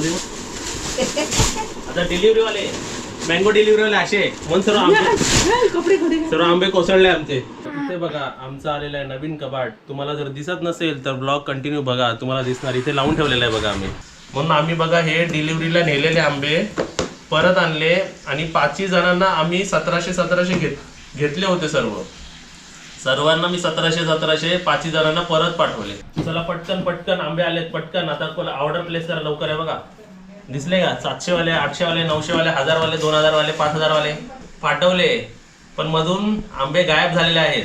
मध्ये आता डिलिव्हरी वाले मँगो डिलिव्हरी वाले असे. म्हणून सर्व आंबे कपडे सर्व आंबे कोसळले आमचे. इथे बघा आमचं आलेलं आहे नवीन कपाट तुम्हाला जर दिसत नसेल तर ब्लॉग कंटिन्यू बघा. तुम्हाला दिसणार इथे लावून ठेवलेलं आहे बघा आम्ही. म्हणून आम्ही बघा हे डिलिव्हरीला नेलेले आंबे परत आणले. आणि पाचही जणांना आम्ही सतराशे सतराशे घेत घेतले होते सर्व. सर्वांना मी सतराशे सतराशे पाचही जणांना परत पाठवले. चला पटकन पटकन आंबे आलेत पटकन. आता कोण ऑर्डर प्लेस करा लवकर आहे बघा. दिसले का? सातशे वाले आठशे वाले नऊशे वाले हजार वाले दोन हजार वाले पाच हजार वाले पाठवले. पण मधून आंबे गायब झालेले आहेत.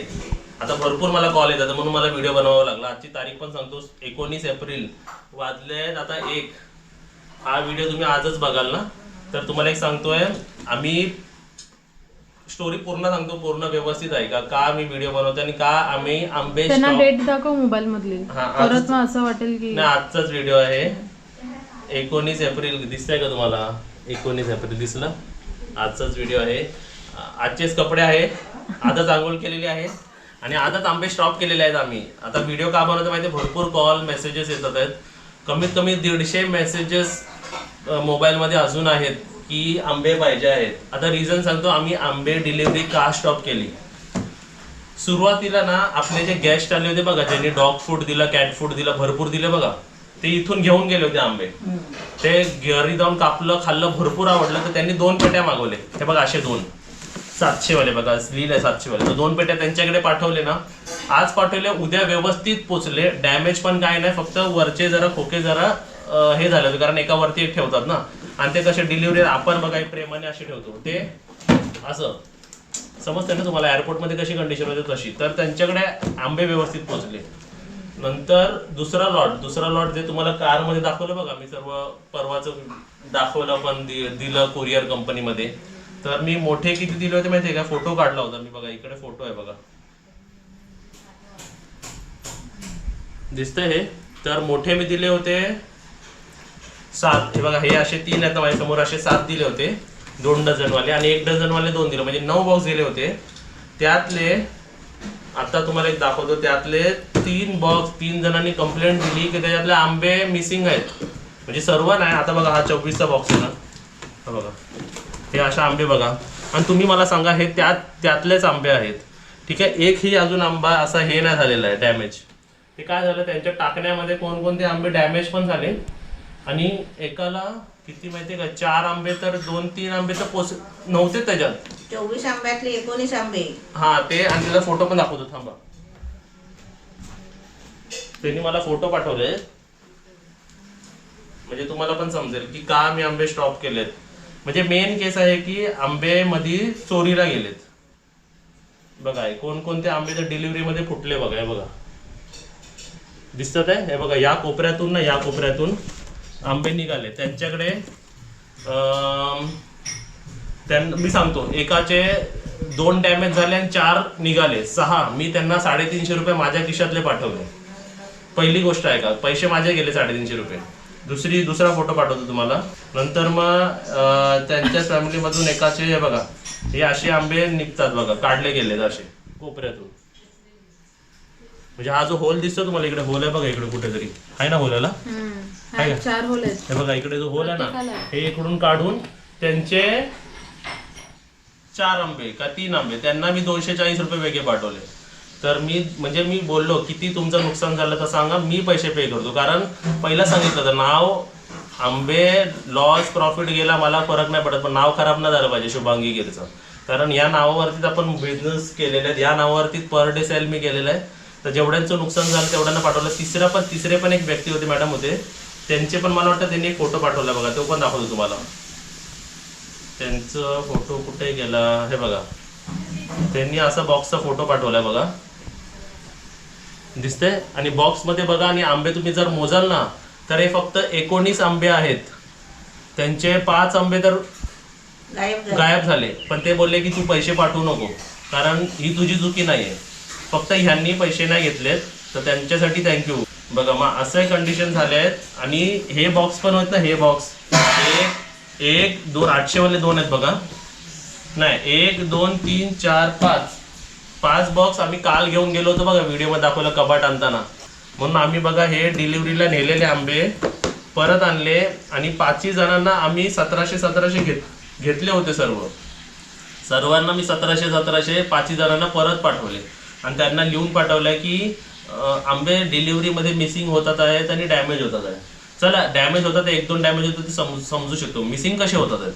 आता भरपूर मला कॉल येतात म्हणून मला व्हिडिओ बनवावा लागला. आजची तारीख पण सांगतो एकोणीस एप्रिल. वाजले आहेत आता एक. हा व्हिडिओ तुम्ही आजच बघाल ना? तर तुम्हाला एक सांगतोय आम्ही स्टोरी पूर्ण सांगतो पूर्ण व्यवस्थित आहे का? का मी व्हिडिओ बनवतो आणि का आम्ही आंबे त्यांना डेट दाखव मोबाईल मधली हा, आज- परत मग असं वाटेल की नाही आजचाच व्हिडिओ आहे. एकोणीस एप्रिल दिसतंय का तुम्हाला? एकोणीस एप्रिल दिसलं? आजचाच व्हिडिओ आहे. आ- आजचेच कपडे आहे आजच आंघोळ केलेली आहे. आणि आजच आंबे स्टॉप केलेले आहेत आम्ही. आता व्हिडिओ का बनवतो माहिती आहे? भरपूर कॉल मेसेजेस येतात आहेत. कमीत कमी दीडशे मेसेजेस मोबाईलमध्ये अजून आहेत. की आंबे पाहिजे आहेत. आता रिझन सांगतो आम्ही आंबे डिलिव्हरी का स्टॉप केली. सुरुवातीला ना आपले जे गेस्ट आले होते बघा ज्यांनी डॉग फूड दिलं कॅट फूड दिलं भरपूर दिलं बघा ते इथून घेऊन गेले होते आंबे. ते घरी जाऊन कापलं खाल्लं भरपूर आवडलं तर त्यांनी दोन पेट्या मागवले. हे बघा असे दोन. सातशे वाले बघा लिहिलंय सातशे वाले तर दोन पेट्या त्यांच्याकडे पाठवले ना. आज पाठवले उद्या व्यवस्थित पोचले. डॅमेज पण काय नाही फक्त वरचे जरा खोके जरा हे झाले होते कारण एका वरती एक ठेवतात ना. आणि ते कसे डिलिव्हरी आपण बघा एक प्रेमाने असे ठेवतो. ते असं. समजते ना तुम्हाला? एअरपोर्टमध्ये कशी कंडिशन होते तशी. तर त्यांच्याकडे आंबे व्यवस्थित पोहोचले. नंतर दुसरा लॉट दुसरा लॉट जे तुम्हाला कारमध्ये दाखवलं बघा. मी सर्व परवाचं दाखवलं पण दिलं कुरिअर कंपनीमध्ये तर मी मोठे किती दिले होते माहिती आहे का? फोटो काढला होता मी बघा. इकडे फोटो आहे बघा. दिसतंय हे? तर मोठे मी दिले होते सात हे बघा हे असे तीन आहेत माझ्यासमोर असे सात दिले होते दोन डझनवाले आणि एक डझनवाले दोन दिले म्हणजे नऊ बॉक्स दिले होते. त्यातले आता तुम्हाला एक दाखवतो त्यातले तीन बॉक्स तीन जणांनी कंप्लेंट दिली की त्याच्यातले आंबे मिसिंग आहेत. म्हणजे सर्व नाही आता बघा हा चोवीसचा बॉक्स आहे ना. हा बघा. हे असे आंबे बघा. आणि तुम्ही मला सांगा हे त्यात त्यातलेच आंबे आहेत. ठीक आहे एकही अजून आंबा असा हे नाही झालेला आहे डॅमेज ते काय झालं त्यांच्या टाकण्यामध्ये कोणकोणते आंबे डॅमेज पण झाले. आणि एकाला किती माहितीये का? चार आंबे तर दोन तीन आंबे तर पोच नव्हते त्याच्यात. चोवीस आंब्यातले एकोणीस आंबे. हा ते आणि त्याचा फोटो पण दाखवतो थांबा. त्यांनी मला फोटो पाठवले. म्हणजे तुम्हाला पण समजेल की का मी आंबे स्टॉप केलेत. म्हणजे मेन केस आहे की आंबे मध्ये चोरीला गेलेत. बघा कोणकोणते आंबे तर डिलिव्हरी मध्ये फुटले बघा हे बघा. दिसतात आहे हे बघा या कोपऱ्यातून ना या कोपऱ्यातून. आंबे निघाले. त्यांच्याकडे त्यांना मी सांगतो एकाचे दोन डॅमेज झाले आणि चार निघाले. सहा. मी त्यांना साडेतीनशे रुपये माझ्या खिशातले पाठवले. पहिली गोष्ट आहे का? पैसे माझे गेले साडेतीनशे रुपये. दुसरी दुसरा फोटो पाठवतो तुम्हाला. नंतर मग त्यांच्या त्यांच्याच फॅमिलीमधून एकाचे हे बघा हे असे आंबे निघतात बघा काढले गेलेत असे कोपऱ्यातून. म्हणजे हा जो होल दिसतो तुम्हाला इकडे होल आहे बघा इकडे कुठेतरी. आहे ना होलाला का? चार होल आहेत. हे बघा इकडे जो होल आहे ना प्रत्येकाला. हे इकडून काढून त्यांचे चार आंबे का तीन आंबे त्यांना मी दोनशे चाळीस रुपये वेगळे पाठवले. तर मी म्हणजे मी बोललो किती तुमचं नुकसान झालं तर सांगा मी पैसे पे करतो. कारण पहिला सांगितलं तर नाव आंबे लॉस प्रॉफिट गेला मला फरक नाही पडत पण नाव खराब नाही झालं पाहिजे शुभांगी गिरचं. कारण या नावावरतीच आपण बिझनेस केलेले आहेत या नावावरतीच पर डे सेल मी केलेलं आहे. तर जेवढ्यांचं नुकसान झालं तेवढ्यांना पाठवलं. तिसरा पण तिसरे पण एक व्यक्ती होते मॅडम होते. त्यांचे पण मला वाटतं त्यांनी एक फोटो पाठवला बघा तो पण दाखवतो तुम्हाला. त्यांचं फोटो कुठे गेला? हे बघा. त्यांनी असा बॉक्सचा फोटो पाठवलाय बघा. दिसतंय? आणि बॉक्समध्ये बघा आणि आंबे तुम्ही जर मोजाल ना तर हे फक्त एकोणीस आंबे आहेत. त्यांचे पाच आंबे तर गायब झाले. गायब झाले. पण ते बोलले की तू पैसे पाठवू नको कारण ही तुझी चुकी नाही आहे फक्त ह्यांनी पैसे नाही घेतलेत तर त्यांच्यासाठी थँक्यू बघा मग असं कंडिशन झाले आहेत आणि हे बॉक्स पण होत ना हे बॉक्स एक एक दोन आठशेवाले दोन आहेत बघा. नाही एक दोन तीन चार पाच. पाच बॉक्स आम्ही काल घेऊन गेलो होतो बघा व्हिडिओमध्ये दाखवलं कबाट आणताना. म्हणून आम्ही बघा हे डिलिव्हरीला नेलेले आंबे परत आणले आणि पाचही जणांना आम्ही सतराशे सतराशे घेत घेतले होते सर्व. सर्वांना मी सतराशे सतराशे पाचही जणांना परत पाठवले. आणि त्यांना लिहून पाठवलंय की आंबे डिलिव्हरीमध्ये मिसिंग होतात आहेत आणि डॅमेज होतात आहे चला डॅमेज होतात एक दोन डॅमेज होतात ते समजू शकतो मिसिंग कसे होतात आहेत?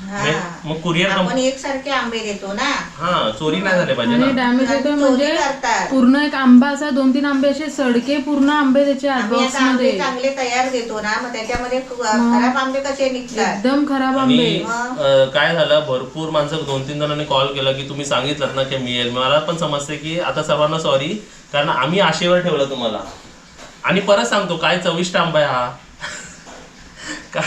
हा. मग- कुरिअर आपण एकसारखे आंबे देतो ना. हा चोरी नाही झाले पाहिजे आणि ना. डॅमेज होतोय चोरी म्हणजे करतात. पूर्ण एक आंबा असा दोन तीन आंबे असे सडके पूर्ण आंबे त्याच्या आम्ही बॉक्स आता आंबे मध्ये. चांगले तयार देतो ना मग त्याच्यामध्ये ख- खराब आंबे कसे निघतात? एकदम खराब आणि आंबे. अं, काय झालं भरपूर माणसं दोन तीन जणांनी कॉल केला की तुम्ही सांगितलं ना की मिळेल मला पण समजते की आता सर्वांना सॉरी कारण आम्ही आशेवर ठेवलं तुम्हाला. आणि परत सांगतो काय चविष्ट आंबा आहे हा. का-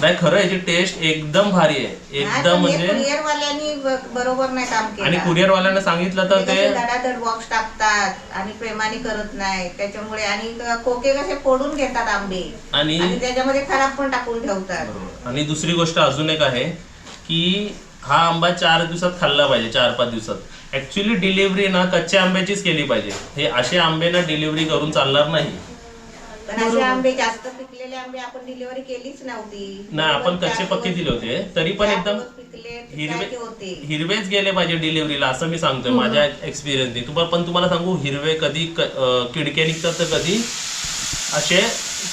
नाही खरं याची टेस्ट एकदम भारी आहे. एकदम म्हणजे कुरिअर वाल्यांनी बरोबर नाही काम आणि केलं. कुरिअरवाल्यांना सांगितलं तर ते धडाधड बॉक्स टाकतात आणि प्रेमाने करत नाही. त्याच्यामुळे आणि खोके कसे फोडून घेतात आंबे. आणि आणि त्याच्यामध्ये खराब पण टाकून ठेवतात. आणि दुसरी गोष्ट अजून एक आहे की हा आंबा चार दिवसात खाल्ला पाहिजे चार पाच दिवसात. ऍक्च्युली डिलिव्हरी ना कच्च्या आंब्याचीच केली पाहिजे. हे असे आंबे ना डिलिव्हरी करून चालणार नाही. पण असे आंबे जास्त पिकलेले आंबे आपण डिलिव्हरी केलीच नव्हती. नाही आपण कच्चे पक्के दिले होते. तरी पण एकदम हिरवे होते. हिरवेच गेले पाहिजे डिलिव्हरीला असं मी सांगतोय माझ्या एक्सपिरियन्सनी तुम्हाला पण तुम्हाला सांगू हिरवे कधी किडके निघतात तर कधी असे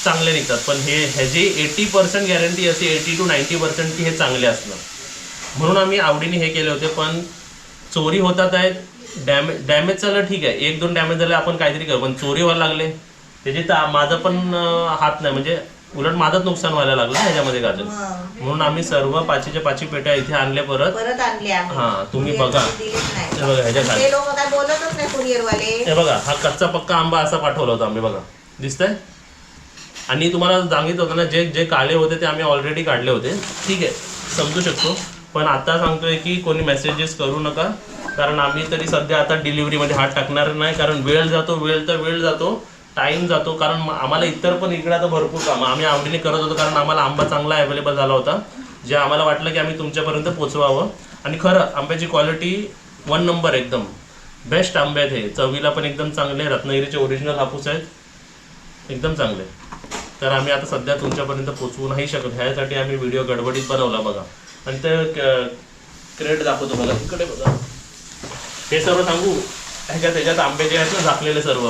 चांगले निघतात. पण हे ह्याची एटी पर्सेंट गॅरंटी असते एटी टू नाईन्टी पर्सेंट की हे चांगले असणार म्हणून आम्ही आवडीने हे केले होते पण चोरी होतात आहेत. डॅमेज डॅमेज झालं ठीक आहे. एक दोन डॅमेज झाले आपण काहीतरी करू. पण चोरी व्हायला लागले. त्याचे तर माझं पण हात नाही म्हणजे उलट माझंच नुकसान व्हायला लागलं ह्याच्यामध्ये गाजर. म्हणून आम्ही सर्व पाचीच्या पाची पेट्या इथे आणल्या परत. परत आणले आम्ही. हा, तुम्ही बघा. मध्ये दिलेच नाही. हे बघा ह्याच्या खाली ते लोक काय बोलतच नाही कुरिअर वाले हे बघा हा कच्चा पक्का आंबा असा पाठवला होता आम्ही बघा. दिसतंय? आणि तुम्हाला सांगितलं होतं ना जे जे काळे होते ते आम्ही ऑलरेडी काढले होते. ठीक आहे समजू शकतो. पण आता सांगतोय की कोणी मेसेजेस करू नका. कारण आम्ही तरी सध्या आता डिलिव्हरीमध्ये हात टाकणार नाही. कारण वेळ जातो वेळ तर वेळ जातो. टाइम जातो कारण आम्हाला इतर पण इकडे आता भरपूर कामं. आम्ही आवडीने करत होतो कारण आम्हाला आंबा चांगला अवेलेबल झाला होता जे आम्हाला वाटलं की आम्ही तुमच्यापर्यंत पोचवावं आणि खरं आंब्याची क्वालिटी वन नंबर एकदम. बेस्ट आंबे आहेत हे. चवीला पण एकदम चांगले रत्नागिरीचे ओरिजिनल हापूस आहेत. एकदम चांगले तर आम्ही आता सध्या तुमच्यापर्यंत पोचवू नाही शकत. ह्यासाठी आम्ही व्हिडिओ गडबडीत बनवला बघा. आणि ते क्रेट दाखवतो बघा. इकडे बघा. हे सर्व सांगू? ह्याच्यात ह्याच्यात आंबे जे आहेत ना झाकलेले सर्व.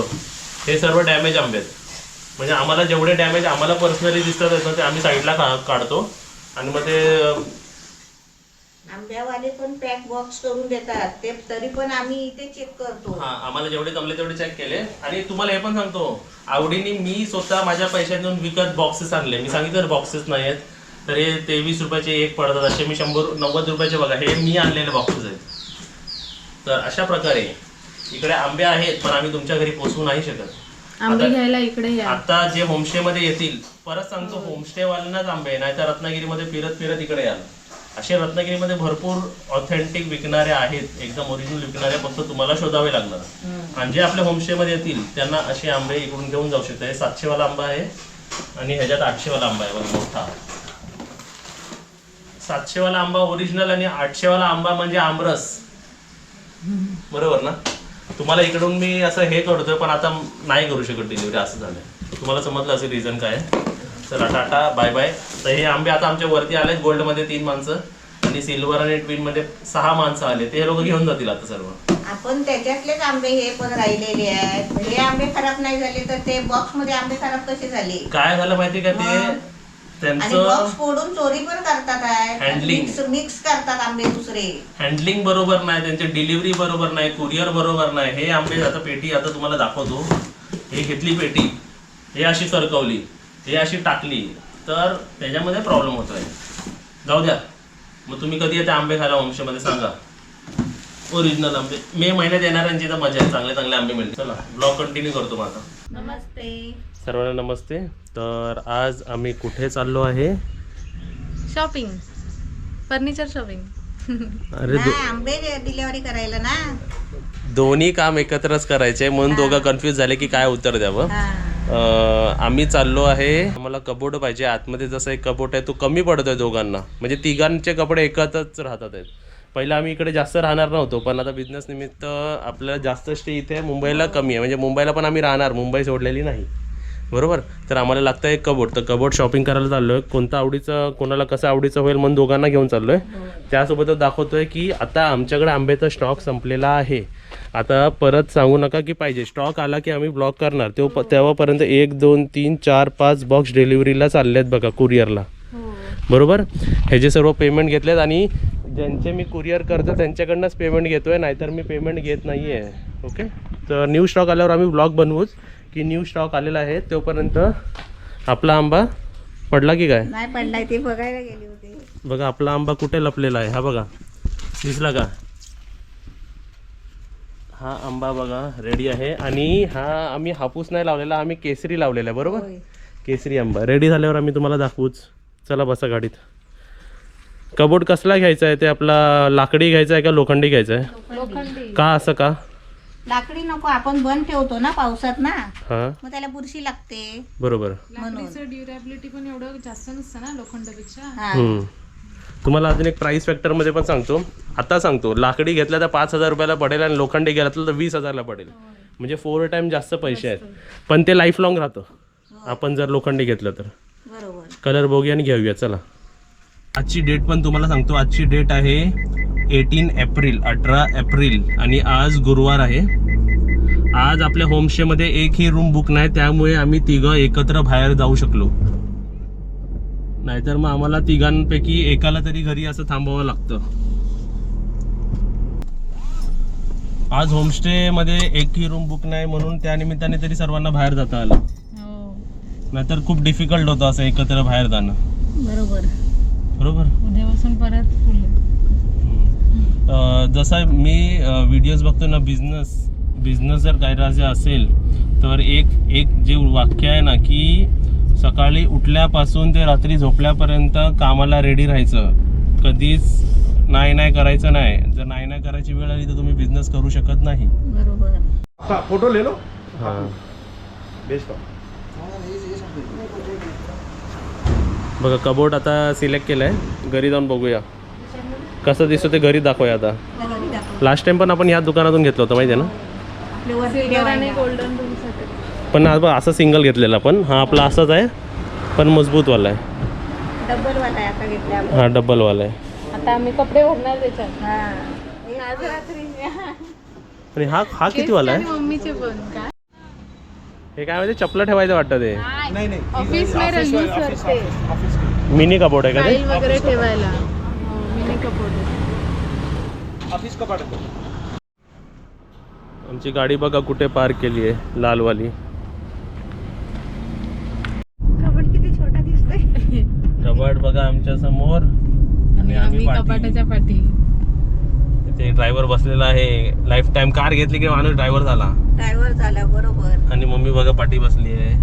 हे सर्व डॅमेज आंबे आहेत म्हणजे आम्हाला जेवढे डॅमेज आम्हाला पर्सनली दिसतात आहेत ना ते आम्ही साईडला का काढतो. आणि मग ते आंब्यावाले पण पॅक बॉक्स करून देतात. ते तरी पण आम्ही इथे चेक करतो. हा आम्हाला जेवढे जमले तेवढे चेक केले. आणि तुम्हाला हे पण सांगतो. आवडीने मी स्वतः माझ्या पैशातून विकत बॉक्सेस आणले. मी सांगितलं बॉक्सेस नाही आहेत तर हे तेवीस रुपयाचे एक पडतात. असे मी शंभर नव्वद रुपयाचे बघा. हे मी आणलेले बॉक्सेस आहेत. तर अशा प्रकारे इकडे आंबे आहेत पण आम्ही तुमच्या घरी पोचवू नाही शकत. आंबे घ्यायला इकडे या. आता जे होमस्टे मध्ये येतील परत सांगतो होमस्टे वाल्यांनाच आंबे आहे नाहीतर रत्नागिरीमध्ये फिरत फिरत इकडे याल. असे रत्नागिरीमध्ये भरपूर ऑथेंटिक विकणारे आहेत एकदम ओरिजिनल विकणारे फक्त तुम्हाला शोधावे लागणार. आणि जे आपल्या होमस्टे मध्ये येतील त्यांना असे आंबे इकडून घेऊन जाऊ शकता. हे सातशे वाला आंबा आहे आणि ह्याच्यात आठशे वाला आंबा आहे बघा मोठा. सातशे वाला आंबा ओरिजिनल आणि आठशे वाला आंबा म्हणजे आमरस. बरोबर ना? तुम्हाला इकडून मी असं हे करतोय पण आता नाही करू शकत डिलिव्हरी असं झालंय. तुम्हाला समजलं असेल रिझन काय? चला टाटा बाय बाय तर हे आंबे आता आमच्या वरती आले गोल्डमध्ये तीन माणसं आणि सिल्वर आणि ट्विनमध्ये सहा माणसं आले ते लोक घेऊन जातील आता सर्व. आपण त्याच्यातलेच आंबे हे पण राहिलेले आहेत. हे आंबे खराब नाही झाले तर ते बॉक्समध्ये आंबे खराब कसे झाले? काय झालं माहिती का ते? आणि त्यांचं बॉक्स फोडून चोरी पण करतात Handling. मिक्स मिक्स करतात आंबे दुसरे. हँडलिंग बरोबर नाही त्यांची डिलिव्हरी बरोबर नाही कुरिअर बरोबर नाही. हे आंबे आता पेटी आता तुम्हाला दाखवतो. हे घेतली पेटी. हे अशी सरकवली. हे अशी टाकली. तर त्याच्यामध्ये प्रॉब्लेम होतोय. जाऊ द्या. मग तुम्ही कधी येते आंबे खायला वंशमध्ये सांगा. ओरिजिनल आंबे. मे महिन्यात येणाऱ्यांची तर मजा आहे. चांगले चांगले आंबे मिळतील. चला ब्लॉग कंटिन्यू करतो माझा नमस्ते. सर्वांना नमस्ते. तर आज आम्ही कुठे चाललो आहे? शॉपिंग. Furniture shopping. अरे आंबे डिलिव्हरी करायला ना. दोन्ही काम एकत्रच करायचे म्हणून दोघं कन्फ्युज झाले की काय उत्तर द्यावं. अं, आम्ही चाललो आहे. आम्हाला कबोर्ड पाहिजे. आतमध्ये जसा एक कबोर्ड आहे तो कमी पडतोय दोघांना. म्हणजे तिघांचे कपडे एकत्रच राहतात आहेत. पहिला आम्ही इकडे जास्त राहणार नव्हतो पण आता बिझनेस निमित्त आपल्याला जास्त स्टे इथे मुंबईला कमी आहे. म्हणजे मुंबईला पण आम्ही राहणार. मुंबई सोडलेली नाही. बरोबर? तर आम्हाला लागतं एक कबोर्ड तर कबोर्ड शॉपिंग करायला चाललो आहे कोणतं आवडीचं कोणाला कसं आवडीचं होईल म्हणून दोघांना घेऊन चाललो आहे त्यासोबतच दाखवतोय की आता आमच्याकडे आंब्याचा स्टॉक संपलेला आहे. आता परत सांगू नका की पाहिजे. स्टॉक आला की आम्ही ब्लॉक करणार. तेव्हा तेव्हापर्यंत एक दोन तीन चार पाच बॉक्स डिलिव्हरीला चालले आहेत बघा कुरिअरला बरोबर? ह्याचे सर्व पेमेंट घेतलेत आणि ज्यांचे मी कुरिअर करतो त्यांच्याकडनंच पेमेंट घेतो आहे नाहीतर मी पेमेंट घेत नाही आहे ओके तर न्यू स्टॉक आल्यावर आम्ही ब्लॉग बनवूच. की न्यू स्टॉक आलेला आहे तोपर्यंत आपला आंबा पडला की काय? नाही पडलाय ती बघायला गेली होती. बघा आपला आंबा कुठे लपलेला आहे? हा बघा. दिसला का? हा आंबा बघा रेडी आहे. आणि हा आम्ही हापूस नाही लावलेला आम्ही केसरी लावलेला आहे बरोबर. केसरी आंबा. रेडी झाल्यावर आम्ही तुम्हाला दाखवूच. चला बसा गाडीत. कबोर्ड कसला घ्यायचा आहे? ते आपला लाकडी घ्यायचा आहे का लोखंडी घ्यायचा आहे? का असं का? लाकडी नको आपण बंद ठेवतो ना पावसात ना. हां. मग त्याला बुरशी लागते. बरोबर. लाकडीचं ड्युरेबिलिटी पण एवढं जास्त नसतं ना लोखंडापेक्षा. हा. हम्म. तुम्हाला अजून एक प्राईस फॅक्टरमध्ये पण सांगतो. आता सांगतो लाकडी घेतला तर पाच हजार रुपयाला पडेल आणि लोखंडी घेतलं तर वीस हजारला पडेल. म्हणजे फोर टाईम जास्त पैसे आहेत. पण ते लाईफ लॉंग राहतं आपण जर लोखंडी घेतलं तर. बरोबर. कलर बघूया आणि घेऊया चला. आजची डेट पण तुम्हाला सांगतो. आजची डेट आहे एटीन एप्रिल अठरा एप्रिल आणि आज गुरुवार आहे. आज आपल्या होमस्टेमध्ये एकही रूम बुक नाही त्यामुळे आम्ही तिघं एकत्र बाहेर जाऊ शकलो. नाहीतर मग आम्हाला तिघांपैकी एकाला तरी घरी असं थांबावं लागतं. आज होमस्टेमध्ये एकही रूम बुक नाही म्हणून त्या निमित्ताने तरी सर्वांना बाहेर जाता आलं. हो. नाहीतर खूप डिफिकल्ट होतं असं एकत्र बाहेर जाणं. बरोबर. बरोबर? उद्यापासून परत जसं मी व्हिडिओज बघतो ना बिझनेस बिझनेस जर करायचं असेल तर एक एक जे वाक्य आहे ना की सकाळी उठल्यापासून ते रात्री झोपल्यापर्यंत कामाला रेडी राहायचं. कधीच नाही नाही करायचं नाही. जर नाही नाही करायची वेळ आली तर तुम्ही बिझनेस करू शकत नाही. बरोबर. हाँ, फोटो ले लो. हां. भेजता हूँ बघा कबोर्ड आता सिलेक्ट केलं आहे घरी जाऊन बघूया. कसं दिसतं ते घरी दाखवूया आता. लास्ट टाइम पण आपण ह्या दुकानातून घेतलं होतं माहिती आहे ना पण आज बघ असं सिंगल घेतलेला पण. हा आपला असाच आहे पण मजबूतवाला आहे. डबल वाला आहे आता घेतल्या आपण. हा डबलवाला आहे. आता आम्ही कपडे भरणार त्याच्यात. हा. हे आज रात्री आणि हा हा कितीवाला आणि आहे मम्मीचे पण काय हे काय माहिती चपला ठेवायचं वाटतं ते. नहीं नहीं ऑफिस में यूज करते ऑफिस की मिनी कबोर्ड आहे का ते? वगैरे ठेवायला. ऑफिस का आमची गाडी बघा कुठे पार्क केली आहे लालवाली. कबड किती छोटा दिसतोय. कबड बघा आमच्यासमोर. आणि आम्ही पाठी. कपाटाच्या पाठी. ते ड्रायव्हर बसलेला आहे. लाईफ टाइम कार घेतली की माणूस ड्रायव्हर झाला? ड्रायव्हर झाला बरोबर. आणि मम्मी बघा पाठी बसली आहे.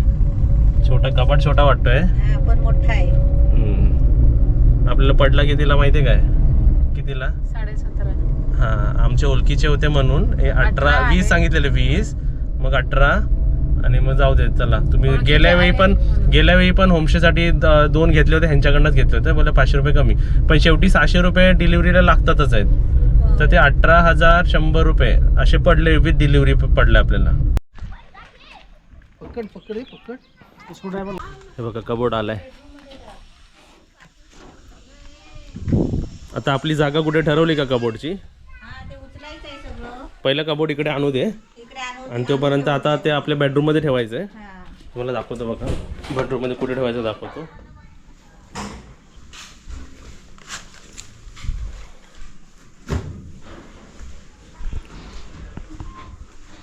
छोटा कपाट छोटा वाटतोय. हा, पण मोठा आहे. हम्म. आपल्याला पडला कितीला माहिती आहे काय? कितीला? हा आमचे ओळखीचे होते म्हणून. हे अठरा अठरा आहे. वीस सांगितलेले वीस. मग अठरा. आणि मग जाऊ दे चला. तुम्ही ओळखीचे गेल्या वेळी आहे पण म्हणून. गेल्या वेळी पण होमस्टेसाठी द- दोन घेतले होते ह्यांच्याकडनंच घेतले होते. बोला पाचशे रुपये कमी. पण शेवटी सहाशे रुपये डिलिव्हरीला लागतातच आहेत. हो. तर ते अठरा हजार शंभर रुपये असे पडले विथ डिलिव्हरी पडले आपल्याला. पकड़ पकड़ ये पकड़. इसको ड्राइवर हे बघा कबोर्ड आलाय. आता आपली जागा कुठे ठरवली का कबोर्डची? हा पहिलं कबोर्ड इकडे आणू दे. आणि तोपर्यंत आता ते आपल्या बेडरूममध्ये ठेवायचं आहे. हा. तुम्हाला दाखवतो बघा. बेडरूममध्ये कुठे ठेवायचं दाखवतो.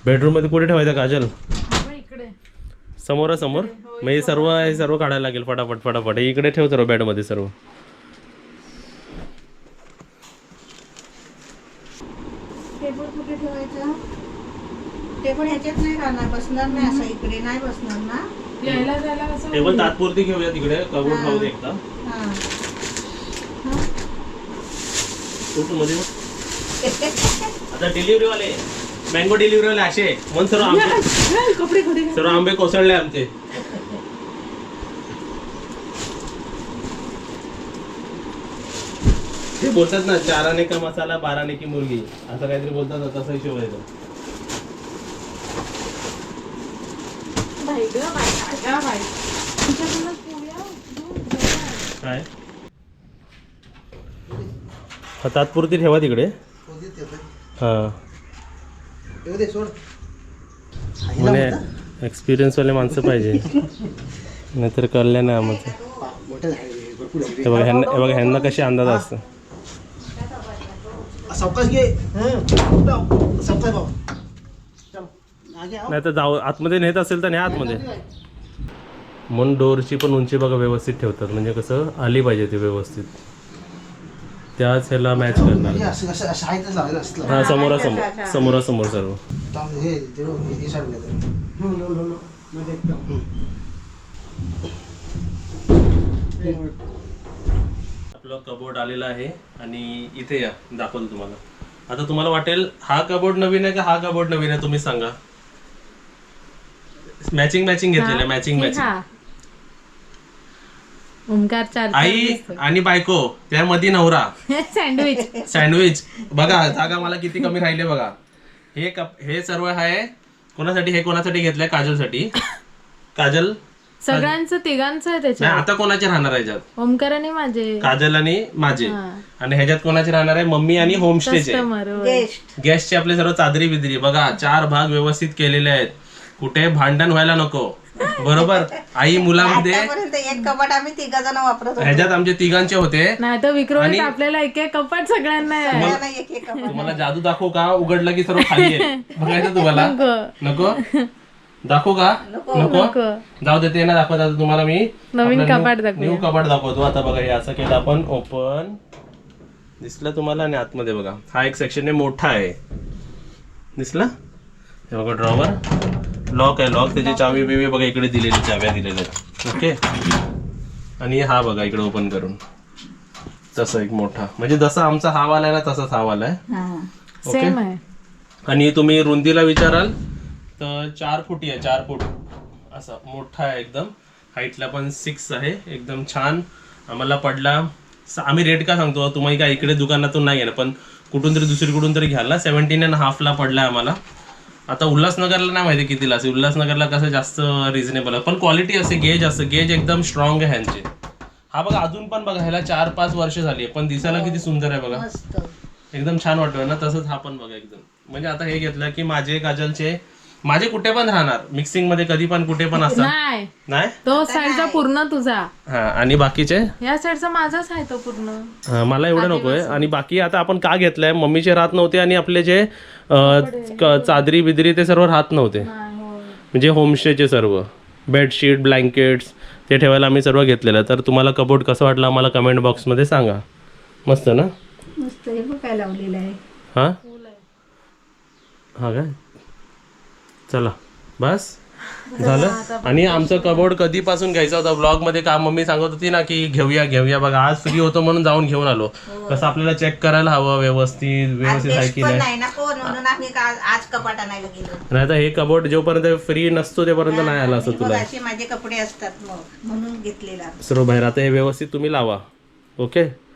बेडरूममध्ये कुठे ठेवायचं काजल? हो, इकडे. समोरासमोर? मग हे सर्व हे सर्व काढायला लागेल फटाफट फटाफट. हे इकडे ठेव सर्व बेडमध्ये सर्व टेबल कुठे ठेवायचं टेबल ह्याच्यात नाही राहणार बसणार नाही असं इकडे नाही बसणार ना? यायला जायला कसं टेबल तात्पुरती घेऊया तिकडे हा. खाऊ दे एकदा. हा. मध्ये आता डिलिव्हरी वाले मँगो डिलिव्हरी वाले असे म्हणून सर्व आंबे कपडे सर्व आंबे कोसळले आमचे. ते बोलतात ना चाराने का मसाला बाराने की मुलगी. असं काहीतरी बोलतात ना, तसा हिशोब आहे तो. काय हा तात्पुरती ठेवा तिकडे हां म्हणजे एक्सपिरियन्सवाले माणसं पाहिजे नाहीतर कळलं नाही आम्हाला हे बघा ह्यांना हे बघा ह्यांना कशी अंदाज असतो नाही तर जाऊ आतमध्ये नेत असेल तर नाही आतमध्ये म्हणून डोअरची पण उंची बघा व्यवस्थित ठेवतात. म्हणजे कसं आली पाहिजे ती व्यवस्थित. त्याच ह्याला मॅच करणार. असं असं असं आहे तर लावायचं असलं हा समोरासमोर समोरासमोर सर्व. आपलं कबोर्ड आलेला आहे आणि इथे या दाखवतो तुम्हाला. आता तुम्हाला वाटेल हा कबोर्ड नवीन आहे का हा कबोर्ड नवीन आहे तुम्ही सांगा. मॅचिंग मॅचिंग घेतलेलं मॅचिंग मॅचिंग. ओमकार चार आई आणि बायको त्यामध्ये नवरा. सँडविच सँडविच बघा जागा मला किती कमी राहिले बघा. हे कप हे सर्व आहे कोणासाठी हे कोणासाठी घेतलंय? काजलसाठी. काजल? सगळ्यांचं तिघांचं आहे नाही त्याच्यात आता कोणाचे राहणार आहे ह्याच्यात ओमकार आणि माझे. काजल आणि माझे. हा. आणि ह्याच्यात कोणाचे राहणार आहे? मम्मी आणि होमस्टेचे. Customer guest. गॅसचे आपले सर्व चादरी बिदरी बघा चार भाग व्यवस्थित केलेले आहेत. कुठे भांडण व्हायला नको. बरोबर? आई मुलामध्ये आतापर्यंत एक कपाट आम्ही तिघ जण वापरत होतो. ह्याच्यात आमचे तिघांचे होते. नाही तर विक्रोळीत आणि- आपल्याला एक एक कपाट सगळ्यांना आहे. सगळ्यांना एक एक कपाट. तुम्हाला जादू दाखवू का? उघडलं की सर्व खाली आहे. बघायचं तुम्हाला. नको. नको? दाखवू का? नको. नको? जाऊ देते ना दाखवत. आता तुम्हाला मी नवीन कपाट न्यू- दाखवूया. न्यू कपाट दाखवतो. आता बघा हे असं केलं आपण. ओपन दिसलं तुम्हाला? आणि आतमध्ये बघा. हा एक सेक्शन आहे मोठा आहे. दिसला? हे बघा ड्रॉवर लॉक आहे लॉक त्याची चावी बिवी बघा इकडे दिलेली चाव्या दिलेल्या आहेत. ओके आणि हा बघा इकडे ओपन करून. तसं एक मोठा. म्हणजे जसा आमचा हा वाला आहे ना तसाच हा वाला आहे. हा. ओके. सेम आहे. आणि तुम्ही रुंदीला विचाराल तर चार फुटी आहे चार फूट. असा मोठा आहे एकदम. हाईटला पण सिक्स आहे. एकदम छान. आम्हाला पडला. आम्ही रेट का सांगतो? तुम्हाला काय इकडे दुकानातून नाही घेणार पण कुठून तरी दुसरीकडून तरी घ्याल ना? सेवन्टीन अँड हाफला पडला आम्हाला. आता उल्हासनगरला नाही माहिती कितीला असेल. उल्हासनगरला कसं जास्त रिझनेबल आहे. पण क्वालिटी असे गेज असं गेज एकदम स्ट्रॉंग आहे ह्यांचे. हा बघा अजून पण बघा ह्याला चार पाच वर्ष झाली आहे. पण दिसायला किती सुंदर आहे बघा. मस्त. एकदम छान वाटतोय ना तसंच हा पण बघा एकदम. म्हणजे आता हे घेतलं की माझे काजलचे माझे कुठे पण राहणार. मिक्सिंगमध्ये कधी पण कुठे पण असतात. नाही. नाही? तो साईडचा पूर्ण तुझा. हा आणि बाकीचे? या साईडचा माझाच आहे तो पूर्ण. हा, मला एवढं नकोय. आणि बाकी आता आपण का घेतलंय? मम्मीचे राहत नव्हते आणि आपले जे अं, क- चादरी बिदरी ते सर्व राहत नव्हते. होय. म्हणजे होमस्टेचे सर्व. बेडशीट ब्लँकेट्स ते ठेवायला आम्ही सर्व घेतलेलं. तर तुम्हाला कबोर्ड कसं वाटलं आम्हाला कमेंट बॉक्समध्ये सांगा. मस्त ना? मस्त हे बघ काय लावलेलं आहे. हा? हा काय? चला. बस. झालं? आणि आमचं कबोर्ड कधीपासून घ्यायचं होतं? ब्लॉगमध्ये का मम्मी सांगत होती ना की घेऊया घेऊया. बघा आज फ्री होतो म्हणून जाऊन घेऊन आलो. कसं आपल्याला चेक करायला हवं व्यवस्थित व्यवस्थित आहे टेस्ट की पण नाही? तर हे कबोर्ड जोपर्यंत फ्री नसतो तेपर्यंत नाही आला असं तुला. माझे कपडे असतात म्हणून घेतलेला. सर्व बाहेर आता हे व्यवस्थित तुम्ही लावा. ओके